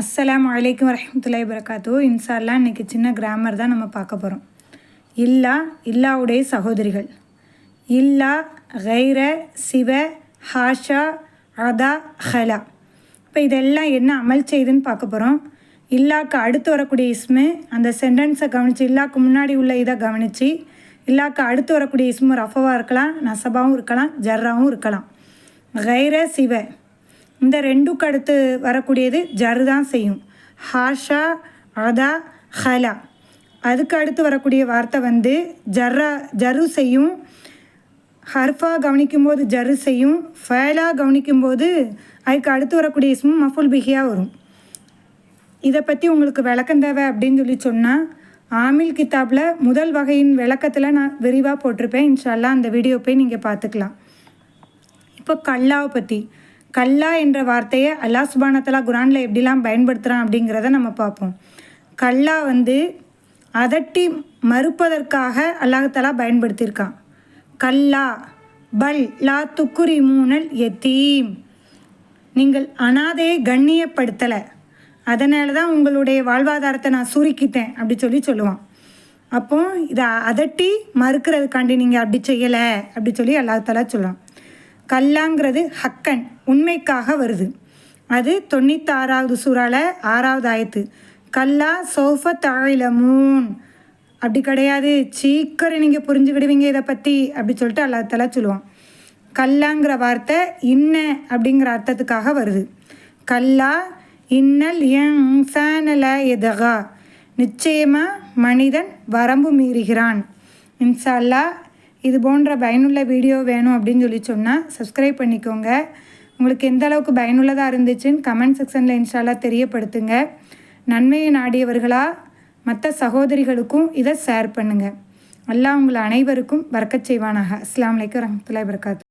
அஸ்ஸலாம் வலைக்கம் வரமத்துல்லாய் வரகாத்தோ இன்சால்லாம் இன்றைக்கி சின்ன கிராமர் தான் நம்ம பார்க்க போகிறோம் இல்லா இல்லாவுடைய சகோதரிகள். இல்லா கைர சிவ ஹாஷா அதா ஹலா. இப்போ இதெல்லாம் என்ன அமல் செய்துன்னு பார்க்க போகிறோம் இல்லாக்கு அடுத்து வரக்கூடிய இஸ்மு அந்த சென்டென்ஸை கவனித்து இல்லாக்கு முன்னாடி உள்ள இதை கவனித்து இல்லாக்கு அடுத்து வரக்கூடிய இஸ்மு ரஃபவாக இருக்கலாம் நசபாவும் இருக்கலாம் ஜர்ராவும் இருக்கலாம். கைர சிவ. இந்த ரெண்டுக்கு அடுத்து வரக்கூடியது ஜரு தான் செய்யும். ஹாஷா அதா ஹலா. அதுக்கு அடுத்து வரக்கூடிய வார்த்தை வந்து ஜர்ரா ஜரு செய்யும். ஹர்ஃபா கவனிக்கும்போது ஜரு செய்யும். ஃபேலா கவனிக்கும்போது அதுக்கு அடுத்து வரக்கூடிய இஸ்மும் மஃபுல் பிஹியாக வரும். இதை பற்றி உங்களுக்கு விளக்கம் தேவை அப்படின்னு சொல்லி சொன்னால் ஆமில் கித்தாப்பில் முதல் வகையின் விளக்கத்தில் நான் விரிவாக போட்டிருப்பேன். இன்ஷால்லா அந்த வீடியோ போய் நீங்கள் பார்த்துக்கலாம். இப்போ கல்லாவை பற்றி கல்லா என்ற வார்த்தையை அல்லா சுபானத்தலா குரானில் எப்படிலாம் பயன்படுத்துகிறான் அப்படிங்கிறத நம்ம பார்ப்போம். கல்லா வந்து அதட்டி மறுப்பதற்காக அல்லாஹலா பயன்படுத்தியிருக்கான். கல்லா பல் லா துக்குரி மூனல் எத்தீம் நீங்கள் அனாதையை கண்ணியப்படுத்தலை. அதனால தான் உங்களுடைய வாழ்வாதாரத்தை நான் சுருக்கிட்டேன் அப்படி சொல்லி சொல்லுவான். அப்போ இதை அதட்டி மறுக்கிறதுக்காண்டி நீங்கள் அப்படி செய்யலை அப்படி சொல்லி அல்லாஹலா சொல்லுவான் கல்லாங்கிறது ஹக்கன் உண்மைக்காக வருது. அது தொண்ணூத்தாறாவது சூறால ஆறாவது ஆயத்து. கல்லா சோஃப தாழில மூன் அப்படி கிடையாது. சீக்கிரம் நீங்கள் புரிஞ்சுக்கிடுவீங்க இதை பற்றி அப்படி சொல்லிட்டு அல்லாத்தால சொல்லுவான். கல்லாங்கிற வார்த்தை இன்ன அப்படிங்கிற அர்த்தத்துக்காக வருது. கல்லா இன்னல் என்ல எதகா நிச்சயமாக மனிதன் வரம்பு மீறுகிறான். இன்சால்லா இது போன்ற பயனுள்ள வீடியோ வேணும் அப்படின்னு சொல்லி சொன்னால் சப்ஸ்கிரைப் பண்ணிக்கோங்க. உங்களுக்கு எந்த அளவுக்கு பயனுள்ளதாக இருந்துச்சுன்னு கமெண்ட் செக்ஷனில் இன்ஷாலாக தெரியப்படுத்துங்க. நன்மையை நாடியவர்களாக மற்ற சகோதரிகளுக்கும் இதை ஷேர் பண்ணுங்கள் அல்லாஹ் உங்களை அனைவருக்கும் வரக்கச் செய்வானாக. அஸ்லாம் வலைக்கம் வரமத்துல்லாய் வரகாத்து